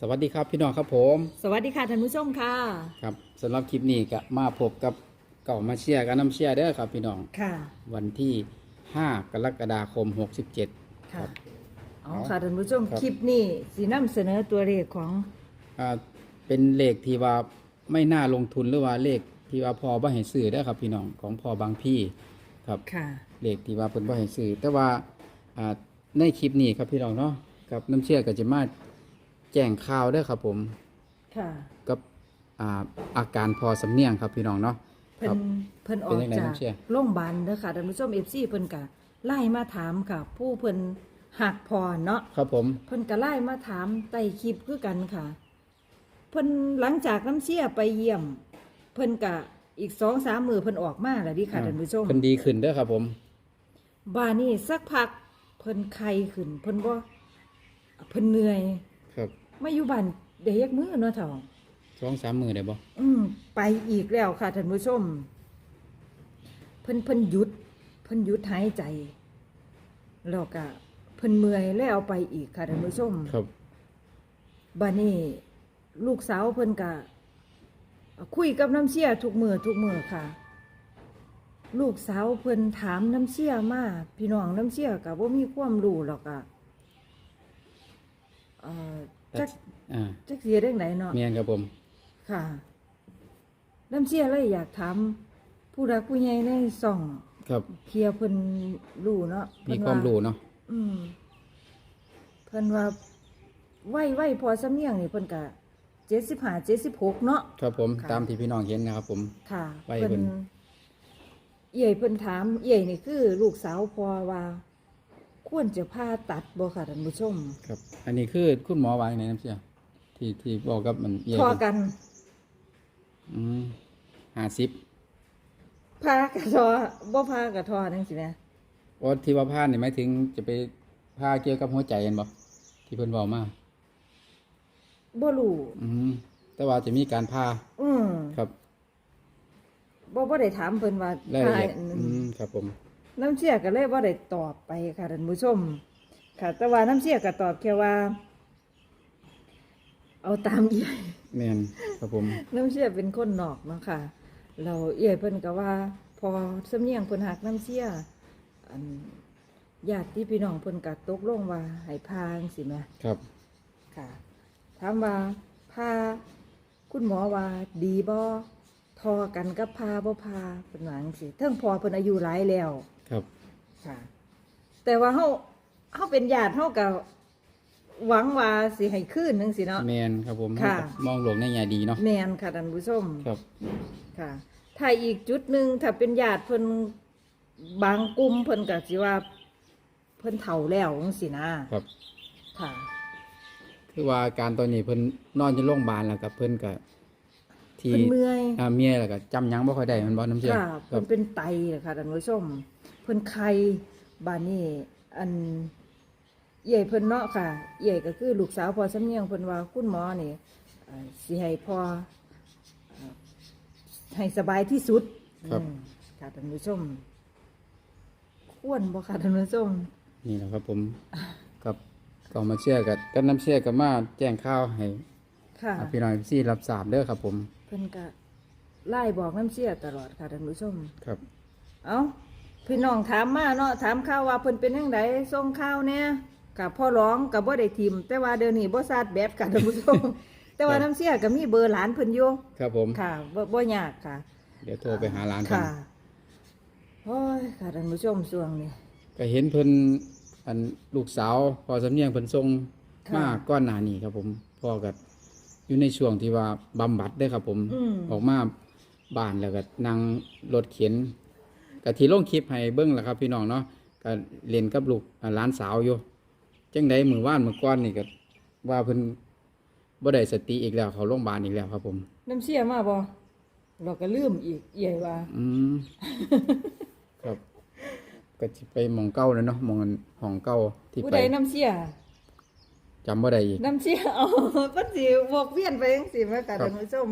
สวัสดีครับพี่น้องครับผม สวัสดีค่ะท่านผู้ชมค่ะ ครับสำหรับคลิปนี้ก็มาพบกับเก่ามาเชียร์กับน้ำเชียร์เด้อครับพี่น้อง ค่ะ วันที่ 5 กรกฎาคม 67ค่ะเอาเอาค่ะท่านผู้ชมครับ คลิปนี้สีนำเสนอตัวเลขของอ่าเป็นเลขที่ว่าไม่น่าลงทุนหรือว่าเลขที่ว่าพอบ่ให้ซื้อเด้อครับพี่น้องของพอบางพี่ครับ ค่ะ เลขที่ว่าเพิ่นบ่ให้ซื้อแต่ว่าอ่าในคลิปนี้ครับพี่น้องเนาะกับน้ำเชียร์ก็จะมา แจ้งข่าวเด้อครับผม ค่ะกับอ่าอาการพอสำเนียงครับพี่น้องเนาะ เพิ่ครันบเพิ่นอเป็นอกยังไงจากน้ำเชี่ยโรงพยาบาลเด้อค่ะท่านผู้ชม FC เพิ่นก็ไล่มาถามค่ะ ผู้เพิ่นหักพรเนาะ ครับผม เพิ่นก็ไล่มาถามใต้คลิปคือกันค่ะ เพิ่นหลังจากน้ำเชี่ยไปเยี่ยม เพิ่นก็อีกสองสามมือเพิ่นออกมาแล้วดิค่ะท่านผู้ชมเพิ่นดีขึ้นเด้อครับผมบานี่สักพักเพิ่นไข้ขึ้น เพิ่นบ่เพิ่นเหนื่อยครับ มาอยู่บ้านได้ยักมือเนาะเฒ่าสองสามมือได้บ่อืมไปอีกแล้วค่ะท่านผู้ชม เพิ่นเพิ่นหยุด เพิ่นหยุดหายใจแล้วก็เพิ่นเมื่อยแล้วเอาไปอีกค่ะท่านผู้ชมครับบานี่ลูกสาวเพิ่นก็คุยกับน้ำเชี่ยทุกมือทุกมือค่ะ ลูกสาวเพิ่นถามน้ำเชี่ยมาพี่น้องน้ำเชี่ยก็บ่มีความรู้หรอกอะเอ่อ จัก อ่าจักเสียได้ไหนเนาะ เมียนครับผม ค่ะน้ำเชี่ยเลยอยากถาม ผู้รักผู้ใหญ่ในส่องครับ เพียเพิ่นรู้เนาะมีเพิ่นความรู้เนาะ อืมเพิ่นว่าไหวไหวพอสำเนียงนี่เพิ่นก็เจ็ดสิบห้าเจ็ดสิบหกเนาะ ครับผม ค่ะ ตามที่พี่น้องเห็นนะครับผม ค่ะไหว้เพิ่น เอี่ยเพิ่นถาม เอี่ยนี่คือ ลูกสาวพอว่า ควรจะผ่าตัดบ่ค่ะท่านผู้ชมครับ อันนี้คือคุณหมอวางในน้ำเสียที่ที่บอกกับมันเย่พอกันอืมห้าสิบพากระทอบ่พากระทอจังซี่แหมว่าที่ว่าพานี่หมายถึงจะไปพาเกี่ยวกับหัวใจกันบ่ที่เพิ่นบอกมาบ่รู้อืมแต่ว่าจะมีการพาอืมครับบ่บ่ได้ถามเพิ่นว่ารายละเอียดพาอืมครับผม น้ำเชี่ยก็เลยบ่ได้ตอบไปค่ะท่านผู้ชม ค่ะแต่ว่าน้ำเชี่ยก็ตอบแค่ว่า เอาตามเอี่ยแม่นครับผมน้ำเชี่ยเป็นคนนอกเนาะค่ะ เราเอี่ยเพิ่นก็ว่า พอสำเนียงเพิ่นหักน้ำเชี่ยอันญาติพี่น้องเพิ่นก็ตกลงว่าให้พาจังซี่แหมครับ ค่ะถามว่าพาคุณหมอว่าดีบ่ ทอกันกับพาบ่พาเพิ่นว่าจังซี่เทิงพอเพิ่นอายุหลายแล้วครับ ค่ะ แต่ว่าเฮาเฮาเป็นญาติเฮาก็หวังว่าสิให้คืนจังซี่เนาะ แมนครับผมค่ะ มองโลกในแง่ดีเนาะแม่นค่ะท่านผู้ชม ครับ ค่ะ ถ้าอีกจุดหนึ่งถ้าเป็นญาติเพิ่นบางกลุ่มเพิ่นก็สิว่า เพิ่นเฒ่าแล้วจังซี่นะครับ ค่ะ คือว่าอาการตอนนี้เพิ่นนอนอยู่โรงพยาบาลแล้วกับเพิ่นก็ ที่เพิ่นเมื่อยอ่าเมียแล้วก็จำหยังบ่ค่อยได้มันบ่น้ำเชื่อค่ะครัเพิ่บนเป็นไตเลยค่ะท่านผู้ชมเพิ่นไข้บานนี้อันใหญ่เพิ่นเนาะค่ะใหญ่ก็คือลูกสาวพอสำเนียงเพิ่นว่าคุณหมอนี่เอ่อสิให้พอเอ่อให้สบายที่สุดครับ อืมค่ะท่านผู้ชม ควรบ่ค่ะท่านผู้ชม นี่แหละครับผมกับก็มาเชื่อกับกับน้ำเชื่อกับมาแจ้งข่าวให้ ค่ะอ่าพี่น้องที่รับทราบเด้อครับผมเพิ่นก็ไล่บอกน้ำเสียตลอดค่ะท่านผู้ชม ครับ เอาพี่น้องถามมาเนาะถามข่าวว่าเพิ่นเป็นยังไงส่งข่าวเนี่ยกับพ่อร้องกับบ่ได้ทิมแต่ว่าเดี๋ยวนี้บ่ซาดแบบค่ะท่านผู้ชม แต่ว่าน้ำเสียก็มีเบอร์หลานเพิ่นอยู่ครับผม ค่ะบ่บ่ยากค่ะ เดี๋ยวโทรไปหาร้านกันค่ะโอ้ยค่ะท่านผู้ชมช่วงนี้ ก็เห็นเพิ่นอันลูกสาวพอสำเนียงเพิ่นส่งค่ะ มาก้อนหน้านี้ครับผมพ่อก็ อยู่ในช่วงที่ว่าบำบัดเด้อครับ ผมอืม ออกมาบ้านแล้วก็นั่งรถเข็นก็ที่ลงคลิปให้เบิ้งแหละครับ พี่น้องเนาะก็เล่นกับลูกอ่าหลานสาวอยู่จังใดมือว่านมือก้อนนี่ก็ว่าเพิ่นบ่ได้สติอีกแล้ว เขาโรงพยาบาลอีกแล้วครับ ผม น้ำเสียมาบ่เราก็ลืมอีกใหญ่ว่า อืม ครับ ก็สิไปหมองเก้าแล้วเนาะหมองห้องเก้าที่ผู้ไป ใดน้ำเสีย จำบ่ได้อีกน้ำเสียเอาเพิ่นสิวกเวียนไปจังซี่แม่ค่ะครับท่านผู้ชม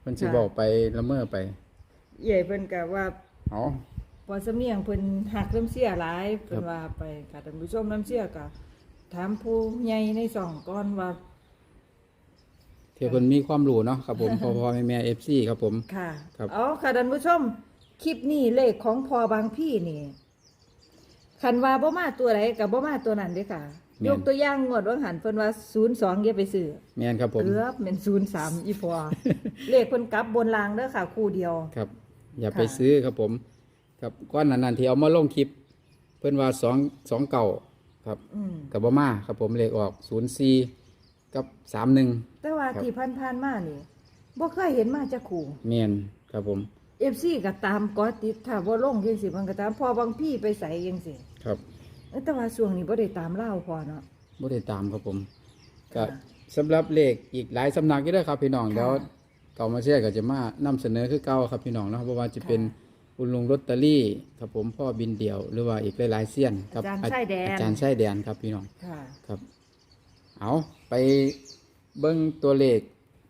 เพิ่นสิค่ะ บอกไปละเมอไปใหญ่เพิ่นก็ว่าเอาพอสำเนียงเพิ่นหักน้ำเสียหลายเพิ่ครันบว่าไปค่ะท่านผู้ชมน้ำเสียก็ถามผู้ใหญ่ในสองก่อนว่าที่เพิ่นมีความรู้เนาะครับผมพ่อพ่อแม่แม่ FC ครับผม ค่ะครับ เอาค่ะท่านผู้ชมคลิปนี้เลขของพอบางพี่นี่คันว่าบ่มาตัวไหนกับบ่มาตัวนั้นเด้อค่ะ ยกตัวอย่างงวดว่างหันเพิ่นว่า02อย่าไปซื้อแม่นครับผม เกือบเป็น03อีพอ เลขเพิ่นกลับบนรางเด้อค่ะ คู่เดียว ครับ อย่าไปค่ะ ซื้อครับผม ครับก้อนนั้นๆที่เอามาลงคลิป เพิ่นว่า2 2เก่าครับอืมกับบ่มาครับผมเลขออก04กับ31แต่ว่าครับ ที่ผ่านๆมานี่บ่เคยเห็นมาจักคู่แม่นครับผม FC ก็ตามกอติดถ้าบ่ลงจังซี่มันก็ตามพอบางพี่ไปใส่จังซี่ ครับ เอ้ยแต่ว่าช่วงนี้บ่ได้ตามเล่าพอเนาะ บ่ได้ตามครับผมก็ค่ะสำหรับเลขอีกหลายสำนักอยู่เด้อครับพี่น้องค่ะเดี๋ยวเก่ามาเชื่อก็จะมานำเสนอคือเก่าครับพี่น้องเนาะเพราะว่าจะเป็นค่ะคุณลุงลอตเตอรี่ครับผมพ่อบินเดี่ยว หรือว่าอีกหลายๆเสี้ยนครับอาจารย์ชายแดนอาจารย์ชายแดนครับพี่น้อง ค่ะ ครับ เอาไปเบิ้งตัวเลข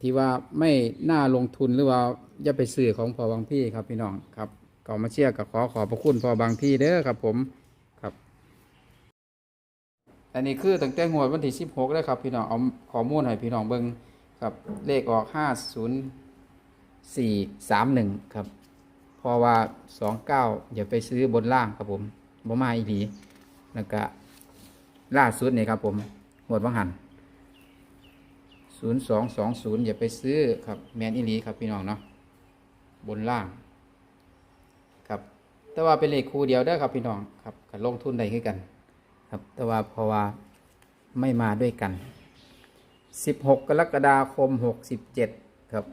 ที่ว่าไม่น่าลงทุนหรือว่าอย่าไปซื้อของพอบางพี่ครับพี่น้องครับก่อมาเชื่อกับขอขอบพระคุณพอบางพี่เด้อครับผมครับ อันนี้คือตั้งแต่งวดวันที่16แล้วครับ พี่น้องเอาข้อมูลให้พี่น้องเบิ้งครับเลขออก50431ครับเพราะว่า29อย่าไปซื้อบนล่างครับผมบ่มาอีดีแล้วก็ล่าสุดนี่ครับผมงวดวังหัน0220อย่าไปซื้อครับแมนอีลีครับพี่น้องเนาะบนล่างครับ แต่ว่าเป็นเลขคู่เดียวได้ครับพี่น้องครับกลงทุนได้คือกัน ครับแต่ว่าเพราะว่าไม่มาด้วยกัน 16 กรกฎาคม 67 ครับ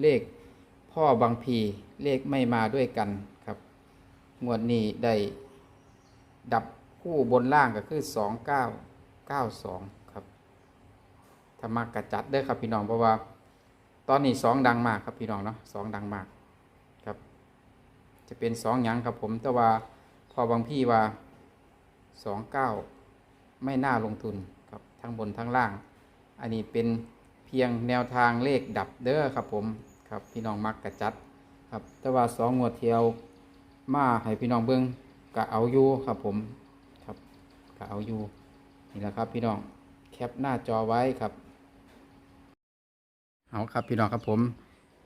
เลขพ่อบางพีเลขไม่มาด้วยกันครับ งวดนี้ได้ดับคู่บนล่างก็คือ 2992 ครับถ้ามากกระจัดเด้อครับพี่น้องเพราะว่า ตอนนี้สองดังมากครับพี่น้องเนาะสองดังมากครับ จะเป็นสองหยังครับผมแต่ว่า พอบางพี่ว่าสองเก้าไม่น่าลงทุนครับทั้งบนทั้งล่าง อันนี้เป็นเพียงแนวทางเลขดับเด้อครับผมครับพี่น้องมักกระจัดครับแต่ว่าสองงวดเทียวมาให้พี่น้องเบิ้งกะเอาอยู่ครับผมครับกะเอาอยู่นี่แหละครับพี่น้องแคปหน้าจอไว้ครับเอาครับพี่น้องครับผม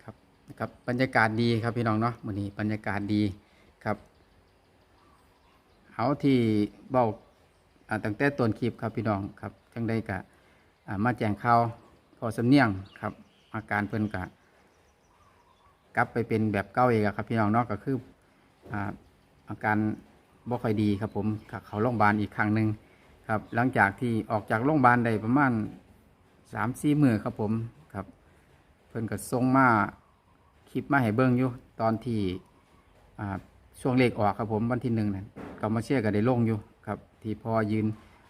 ครับนะครับบรรยากาศดีครับพี่น้องเนาะวันนี้บรรยากาศดี เอาที่เบาอ่าตั้งแต่ต้นคลิปครับพี่น้องครับจังได้กะมาแจ้งข่าวพอสำเนียงครับ อาการเพิ่นกะกลับไปเป็นแบบเก่าเองครับพี่น้องเนาะก็คืออาการบ่ค่อยดีครับผมเขาโรงพยาบาลอีกครั้งหนึ่งครับ หลังจากที่ออกจากโรงพยาบาลได้ประมาณสามสี่มือครับผมครับ เพิ่นก็ส่งมาคลิปมาให้เบิ่งอยู่ตอนที่ช่วงเลขออกครับผมวันที่หนึ่งนั่น ก็มาเชื่อก็ได้ลงอยู่ครับ ที่พอยืน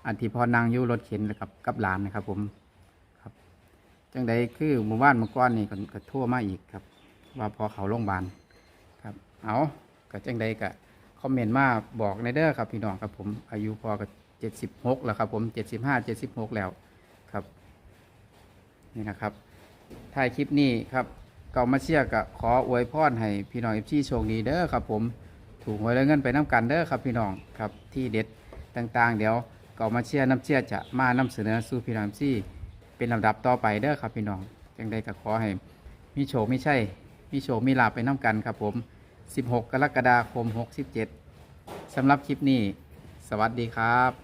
อันที่พอนั่งอยู่รถเข็นนะครับกับหลานนะครับผมครับจังใดคือหมู่บ้านมื่อก่อนนี่ก็ก็ทั่วมาอีกครับ ว่าพอเขาโรงพยาบาลครับเอาก็จังใดก็คอมเมนต์มาบอกในเด้อครับพี่น้องครับผมอายุพอก็เจ็ดสิบหกแล้วครับผมเจ็ดสิบห้าเจ็ดสิบหกแล้วครับนี่นะครับถ่ายคลิปนี้ครับเก่ามาเชียร์กะขออวยพรให้พี่น้องเอฟซีโชคดีเด้อครับผม ถูกหวยและเงินไปน้ำกันเด้อครับพี่น้องครับที่เด็ดต่างๆ เดี๋ยวเก่ามาเชียร์น้ำเชียร์จะมานำเสนอสู่พี่น้องซีเป็นลำดับต่อไปเด้อครับพี่น้องจังใดก็ขอให้มีโชคไม่ใช่มีโชคมีลาบไปน้ำกันครับผม 16 กรกฎาคม 67สำหรับคลิปนี้ สวัสดีครับ